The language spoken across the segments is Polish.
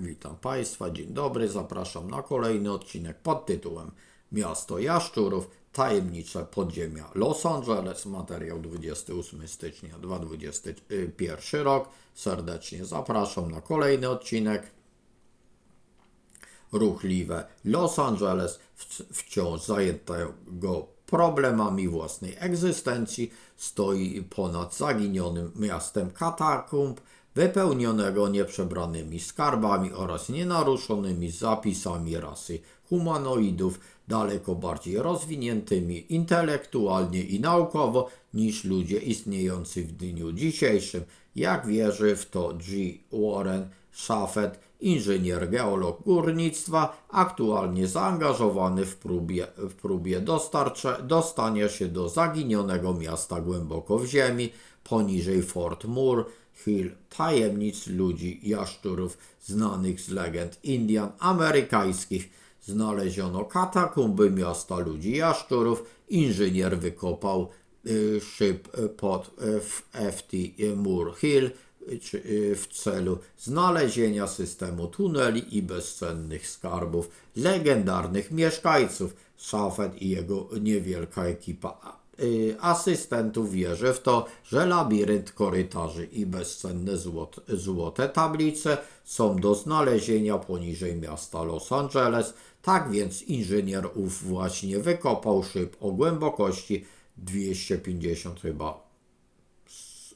Witam Państwa, dzień dobry, zapraszam na kolejny odcinek pod tytułem Miasto Jaszczurów, tajemnicze podziemia Los Angeles, materiał 28 stycznia 2021 rok. Serdecznie zapraszam na kolejny odcinek. Ruchliwe Los Angeles, wciąż zajętego problemami własnej egzystencji, stoi ponad zaginionym miastem katakumb, wypełnionego nieprzebranymi skarbami oraz nienaruszonymi zapisami rasy humanoidów, daleko bardziej rozwiniętymi intelektualnie i naukowo niż ludzie istniejący w dniu dzisiejszym, jak wierzy w to G. Warren Shafet, inżynier geolog górnictwa, aktualnie zaangażowany w próbie, w próbie dostania się do zaginionego miasta głęboko w ziemi, poniżej Fort Moore Hill, tajemnic ludzi, jaszczurów, znanych z legend Indian amerykańskich. Znaleziono katakumby miasta ludzi jaszczurów. Inżynier wykopał y, szyb pod y, FT Moore Hill y, y, w celu znalezienia systemu tuneli i bezcennych skarbów legendarnych mieszkańców. Szafet i jego niewielka ekipa asystentów wierzy w to, że labirynt korytarzy i bezcenne złot, złote tablice są do znalezienia poniżej miasta Los Angeles. Tak więc inżynier ów właśnie wykopał szyb o głębokości 250 chyba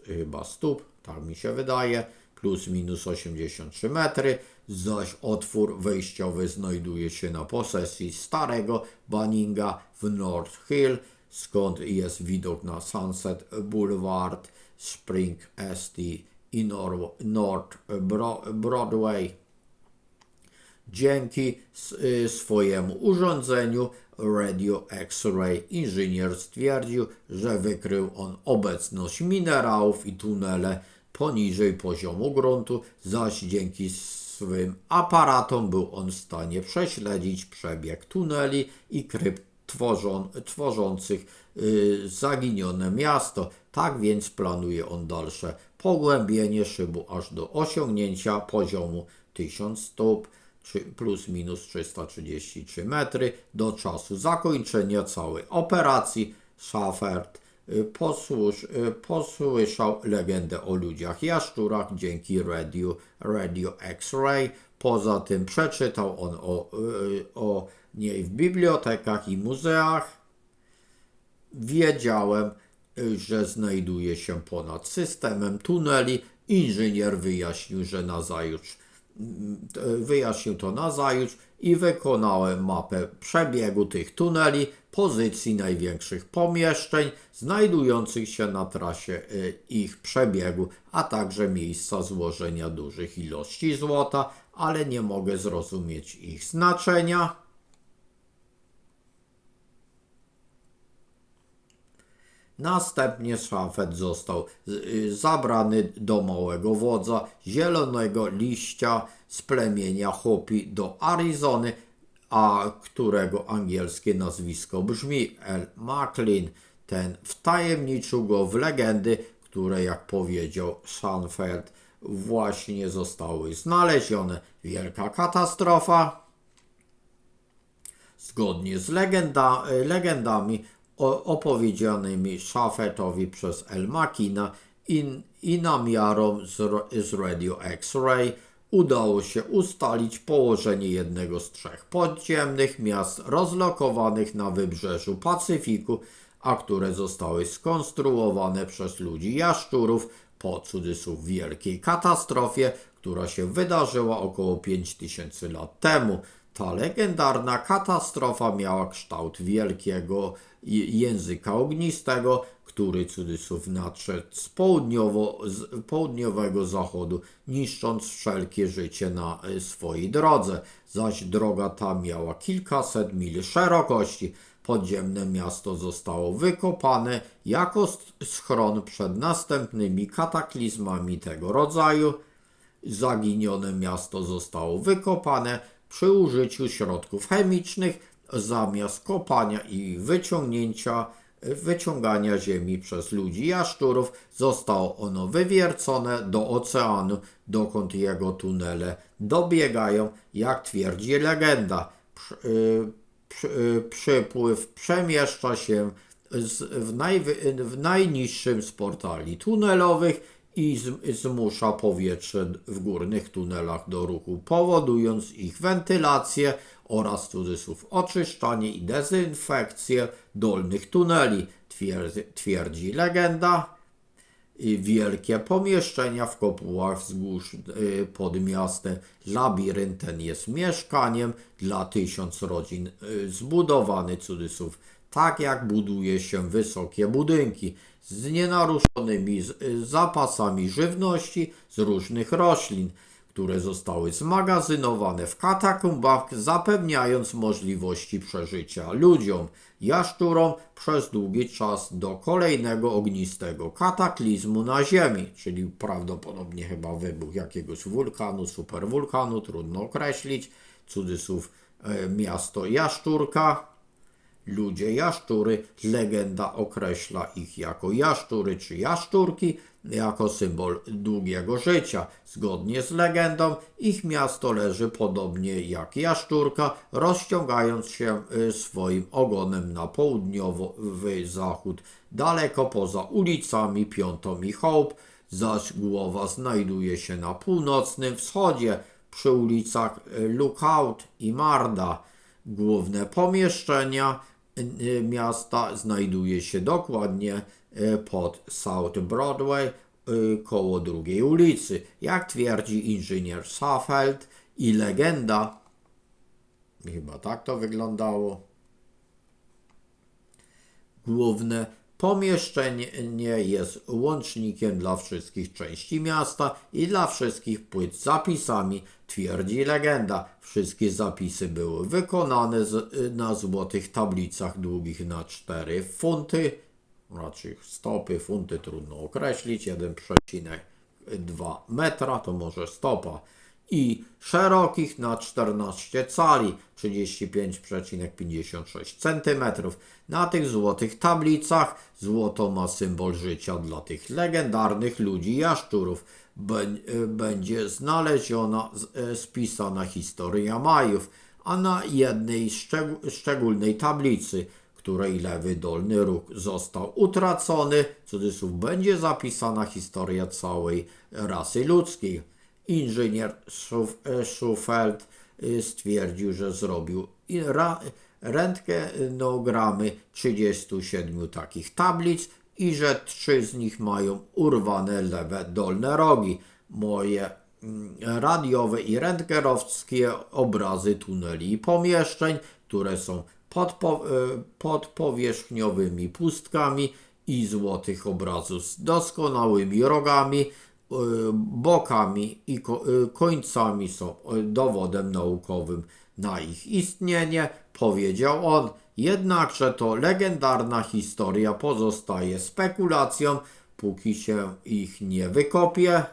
chyba stóp, tak mi się wydaje, plus minus 83 metry, zaś otwór wejściowy znajduje się na posesji starego Banninga w North Hill, skąd jest widok na Sunset Boulevard, Spring ST i Nor- North Bro- Broadway. Dzięki y, swojemu urządzeniu Radio X-Ray inżynier stwierdził, że wykrył on obecność minerałów i tunele poniżej poziomu gruntu, zaś dzięki swym aparatom był on w stanie prześledzić przebieg tuneli i krypt tworzą, tworzących y, zaginione miasto. Tak więc planuje on dalsze pogłębienie szybu aż do osiągnięcia poziomu 1000 stóp plus minus 333 metry do czasu zakończenia całej operacji. Schaffert y, posłusz, y, posłyszał legendę o ludziach jaszczurach dzięki radio, radio X-Ray. Poza tym przeczytał on o, y, o niej w bibliotekach i muzeach. Wiedziałem, y, że znajduje się ponad systemem tuneli. Inżynier wyjaśnił, że nazajutrz t- wyjaśnił to nazajutrz i wykonałem mapę przebiegu tych tuneli, pozycji największych pomieszczeń znajdujących się na trasie y, ich przebiegu, a także miejsca złożenia dużych ilości złota, ale nie mogę zrozumieć ich znaczenia. Następnie szafet został y, zabrany do małego wodza zielonego liścia z plemienia Hopi do Arizony, a którego angielskie nazwisko brzmi El Macklin. Ten wtajemniczył go w legendy, które, jak powiedział Schanfeld, właśnie zostały znalezione. Wielka katastrofa. Zgodnie z legenda, legendami o- opowiedzianymi Szafetowi przez El Makina i, i namiarom z, z Radio X-Ray udało się ustalić położenie jednego z trzech podziemnych miast rozlokowanych na wybrzeżu Pacyfiku, a które zostały skonstruowane przez ludzi jaszczurów po cudzysłów wielkiej katastrofie, która się wydarzyła około 5000 lat temu. Ta legendarna katastrofa miała kształt wielkiego języka ognistego, który cudzysłów nadszedł z, południowo, z południowego zachodu, niszcząc wszelkie życie na y, swojej drodze. Zaś droga ta miała kilkaset mil szerokości. Podziemne miasto zostało wykopane jako schron przed następnymi kataklizmami tego rodzaju. Zaginione miasto zostało wykopane przy użyciu środków chemicznych zamiast kopania i wyciągnięcia wyciągania ziemi przez ludzi jaszczurów zostało ono wywiercone do oceanu, dokąd jego tunele dobiegają, jak twierdzi legenda. Przy, y, przypływ przemieszcza się w, najwy, w najniższym z portali tunelowych i z, zmusza powietrze w górnych tunelach do ruchu, powodując ich wentylację oraz cudzysłów oczyszczanie i dezynfekcję dolnych tuneli, twierdzi, twierdzi legenda. Wielkie pomieszczenia w kopułach wzgórz y, pod miastem. Labirynt ten jest mieszkaniem dla tysiąc rodzin y, zbudowany cudzysłów tak jak buduje się wysokie budynki z nienaruszonymi y, zapasami żywności z różnych roślin, które zostały zmagazynowane w katakumbach, zapewniając możliwości przeżycia ludziom, jaszczurom przez długi czas do kolejnego ognistego kataklizmu na Ziemi, czyli prawdopodobnie chyba wybuch jakiegoś wulkanu, superwulkanu, trudno określić, cudzysłów e, miasto Jaszczurka, Ludzie jaszczury, legenda określa ich jako jaszczury czy jaszczurki, jako symbol długiego życia. Zgodnie z legendą, ich miasto leży podobnie jak jaszczurka, rozciągając się y, swoim ogonem na południowy zachód, daleko poza ulicami Piątą i Hope, zaś głowa znajduje się na północnym wschodzie, przy ulicach y, Lookout i Marda. Główne pomieszczenia miasta znajduje się dokładnie y, pod South Broadway y, koło drugiej ulicy. Jak twierdzi inżynier Safeld i legenda, chyba tak to wyglądało, Główne pomieszczenie jest łącznikiem dla wszystkich części miasta i dla wszystkich płyt zapisami, twierdzi legenda. Wszystkie zapisy były wykonane z, na złotych tablicach długich na 4 funty, raczej stopy, funty trudno określić, 1,2 metra to może stopa i szerokich na 14 cali, 35,56 cm. Na tych złotych tablicach złoto ma symbol życia dla tych legendarnych ludzi jaszczurów. Bę- Będzie znaleziona, e, spisana historia Majów, a na jednej szczeg- szczególnej tablicy, której lewy dolny róg został utracony, cudzysłów będzie zapisana historia całej rasy ludzkiej. Inżynier Schuf- Schufeld y, stwierdził, że zrobił rentgenogramy 37 takich tablic i że trzy z nich mają urwane lewe dolne rogi. Moje mm, radiowe i rentgenowskie obrazy tuneli i pomieszczeń, które są pod, po, y, pod powierzchniowymi pustkami i złotych obrazów z doskonałymi rogami, bokami i y, końcami są y, dowodem naukowym na ich istnienie, powiedział on. Jednakże to legendarna historia pozostaje spekulacją, póki się ich nie wykopie.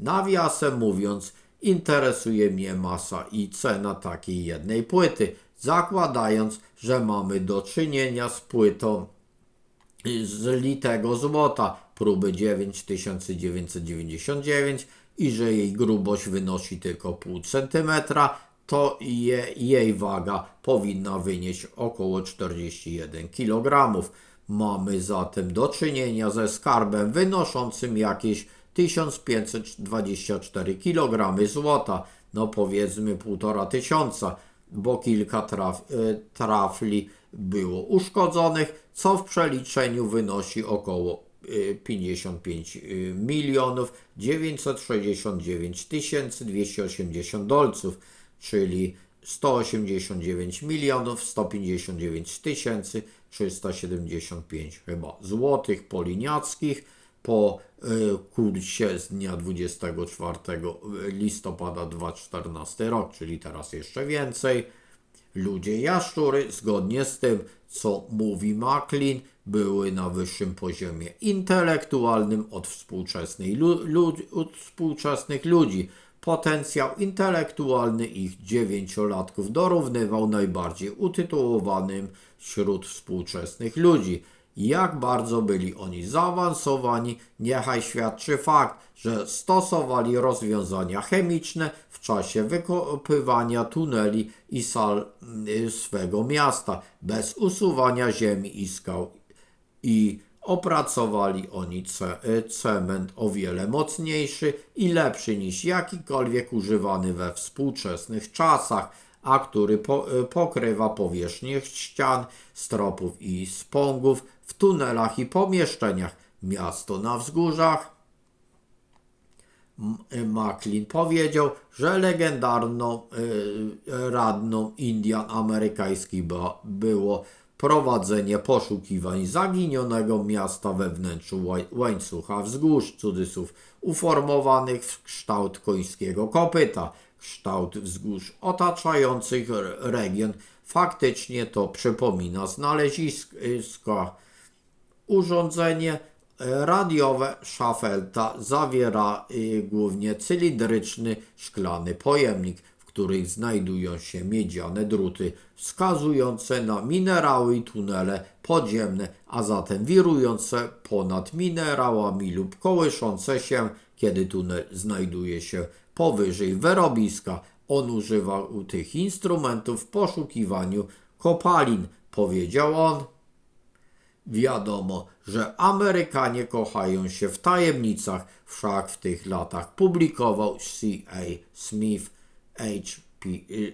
Nawiasem mówiąc, interesuje mnie masa i cena takiej jednej płyty, zakładając, że mamy do czynienia z płytą z litego złota próby 9999 i że jej grubość wynosi tylko pół centymetra, to je, jej waga powinna wynieść około 41 kg. Mamy zatem do czynienia ze skarbem wynoszącym jakieś 1524 kg złota, no powiedzmy półtora tysiąca, bo kilka traf, y, trafli było uszkodzonych, co w przeliczeniu wynosi około 55 y, milionów 969 tysięcy 280 dolców, czyli 189 milionów 159 tysięcy 375 chyba złotych poliniackich po y, kursie z dnia 24 listopada 2014 rok, czyli teraz jeszcze więcej. Ludzie jaszczury, zgodnie z tym, co mówi Macklin, były na wyższym poziomie intelektualnym od, współczesnej lu, lu, od współczesnych ludzi. Potencjał intelektualny ich dziewięciolatków dorównywał najbardziej utytułowanym wśród współczesnych ludzi. Jak bardzo byli oni zaawansowani, niechaj świadczy fakt, że stosowali rozwiązania chemiczne w czasie wykopywania tuneli i sal y, swego miasta, bez usuwania ziemi i skał i opracowali oni y, cement o wiele mocniejszy i lepszy niż jakikolwiek używany we współczesnych czasach, a który po, y, pokrywa powierzchnię ścian, stropów i spągów w tunelach i pomieszczeniach. Miasto na wzgórzach M- Macklin powiedział, że legendarną radną Indian amerykańskich było prowadzenie poszukiwań zaginionego miasta we wnętrzu łańcucha wzgórz, cudzysłów, uformowanych w kształt końskiego kopyta, kształt wzgórz otaczających region. Faktycznie to przypomina znaleziska Urządzenie e, radiowe Schafelta zawiera y, głównie cylindryczny szklany pojemnik, w którym znajdują się miedziane druty wskazujące na minerały i tunele podziemne, a zatem wirujące ponad minerałami lub kołyszące się, kiedy tunel znajduje się powyżej wyrobiska. On używał tych instrumentów w poszukiwaniu kopalin, powiedział on. Wiadomo, że Amerykanie kochają się w tajemnicach, wszak w tych latach publikował C.A. Smith, H.P.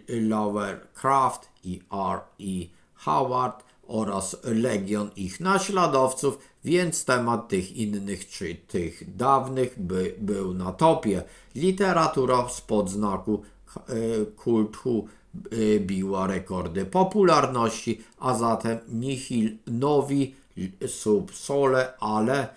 Lovecraft i R.E. Howard oraz legion ich naśladowców, więc temat tych innych czy tych dawnych by, był na topie. Literatura spod znaku e, kultu e, biła rekordy popularności, a zatem nihil novi sub sole, ale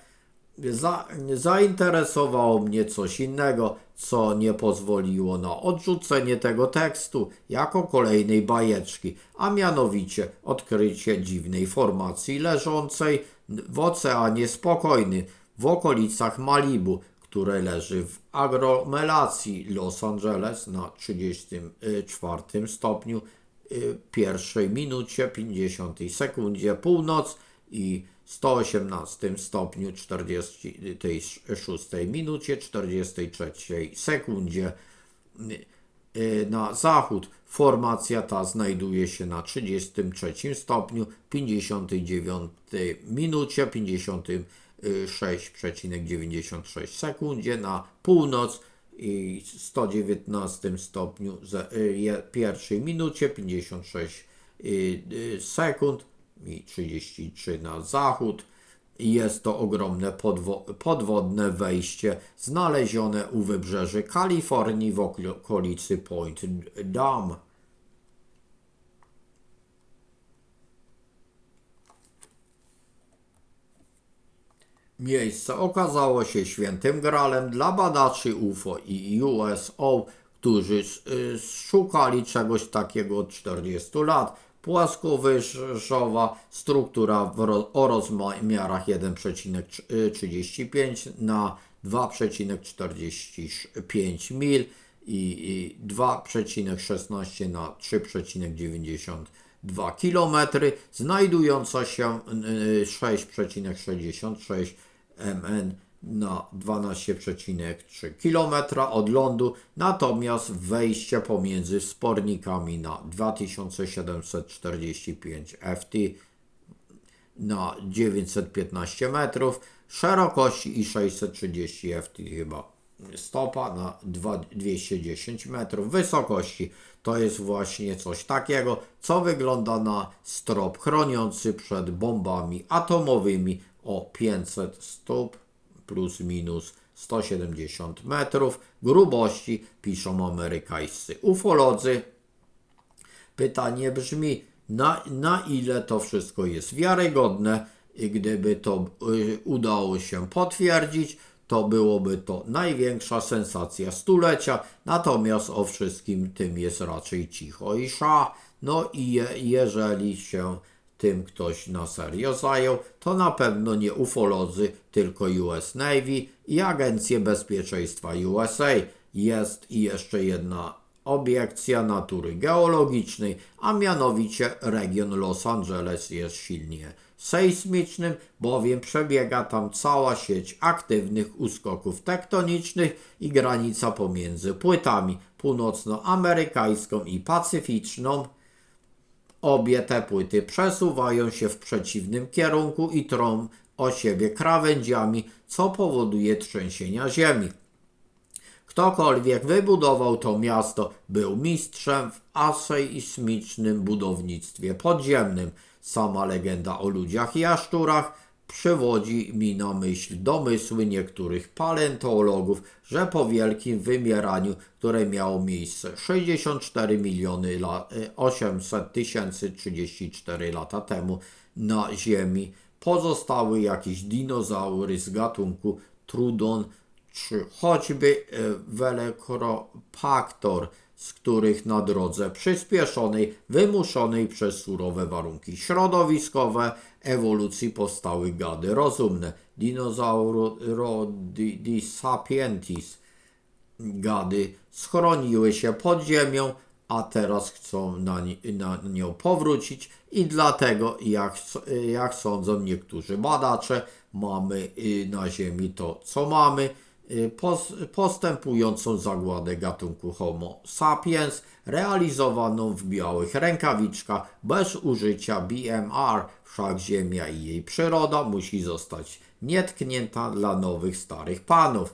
za, zainteresowało mnie coś innego, co nie pozwoliło na odrzucenie tego tekstu jako kolejnej bajeczki, a mianowicie odkrycie dziwnej formacji leżącej w Oceanie Spokojnym w okolicach Malibu, które leży w aglomeracji Los Angeles na 34 stopniu y, pierwszej minucie 50 sekundzie północ i 118 stopniu 46 minucie 43 sekundzie y, na zachód. Formacja ta znajduje się na 33 stopniu 59 minucie 56,96 sekundzie na północ i 119 stopniu za- y, je- pierwszej minucie 56 y, y, sekund i 33 na zachód. Jest to ogromne podwo- podwodne wejście znalezione u wybrzeży Kalifornii w okolicy Point Dam. Miejsce okazało się świętym gralem dla badaczy UFO i USO, którzy y, szukali czegoś takiego od 40 lat. Płaskowyższowa struktura w o rozmiarach 1,35 na 2,45 mil i, i 2,16 na 3,92 km, znajdująca się y, 6,66 mn na 12,3 km od lądu, natomiast wejście pomiędzy wspornikami na 2745 ft na 915 metrów szerokości i 630 ft chyba stopa na dwa- 210 metrów wysokości. To jest właśnie coś takiego, co wygląda na strop chroniący przed bombami atomowymi o 500 stóp plus minus 170 metrów grubości, piszą amerykańscy ufolodzy. Pytanie brzmi, na, na ile to wszystko jest wiarygodne i gdyby to y, udało się potwierdzić, to byłoby to największa sensacja stulecia, natomiast o wszystkim tym jest raczej cicho i sza. No i je, jeżeli się tym ktoś na serio zajął, to na pewno nie ufolodzy, tylko US Navy i Agencje Bezpieczeństwa USA. Jest i jeszcze jedna obiekcja natury geologicznej, a mianowicie region Los Angeles jest silnie sejsmicznym, bowiem przebiega tam cała sieć aktywnych uskoków tektonicznych i granica pomiędzy płytami północnoamerykańską i pacyficzną Obie te płyty przesuwają się w przeciwnym kierunku i trą o siebie krawędziami, co powoduje trzęsienia ziemi. Ktokolwiek wybudował to miasto, był mistrzem w aseismicznym budownictwie podziemnym. Sama legenda o ludziach i jaszczurach przywodzi mi na myśl domysły niektórych paleontologów, że po wielkim wymieraniu, które miało miejsce 64 miliony la- y, 800 tysięcy 34 lata temu na Ziemi, pozostały jakieś dinozaury z gatunku Trudon czy choćby e, Velociraptor, z których na drodze przyspieszonej, wymuszonej przez surowe warunki środowiskowe ewolucji powstały gady rozumne. Dinosaurus sapientis gady schroniły się pod ziemią, a teraz chcą na, na nią powrócić i dlatego, jak, jak sądzą niektórzy badacze, mamy y, na ziemi to, co mamy, postępującą zagładę gatunku Homo sapiens, realizowaną w białych rękawiczkach bez użycia BMR, wszak Ziemia i jej przyroda musi zostać nietknięta dla nowych starych panów.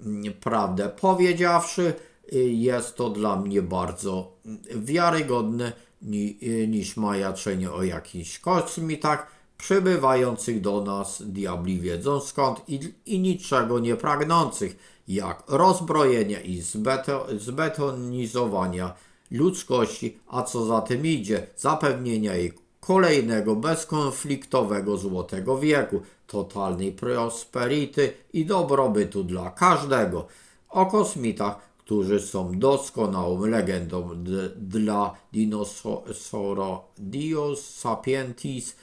Mm, Prawdę powiedziawszy, y, jest to dla mnie bardzo mm, wiarygodne y, niż majaczenie o jakichś kosmitach przybywających do nas, diabli wiedzą skąd i, i niczego nie pragnących, jak rozbrojenia i zbeto, zbetonizowania ludzkości, a co za tym idzie, zapewnienia jej kolejnego bezkonfliktowego złotego wieku, totalnej prosperity i dobrobytu dla każdego. O kosmitach, którzy są doskonałą legendą dla dinosaura Dios sapientis,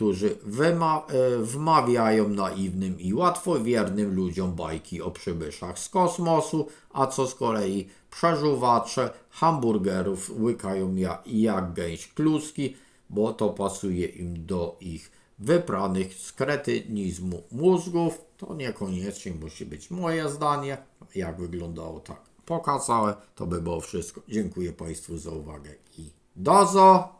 którzy e, wmawiają naiwnym i łatwowiernym ludziom bajki o przybyszach z kosmosu, a co z kolei przeżuwacze hamburgerów łykają ja- jak gęś kluski, bo to pasuje im do ich wypranych z kretynizmu mózgów. To niekoniecznie musi być moje zdanie. Jak wyglądało tak pokazałem, to by było wszystko. Dziękuję Państwu za uwagę i do zo!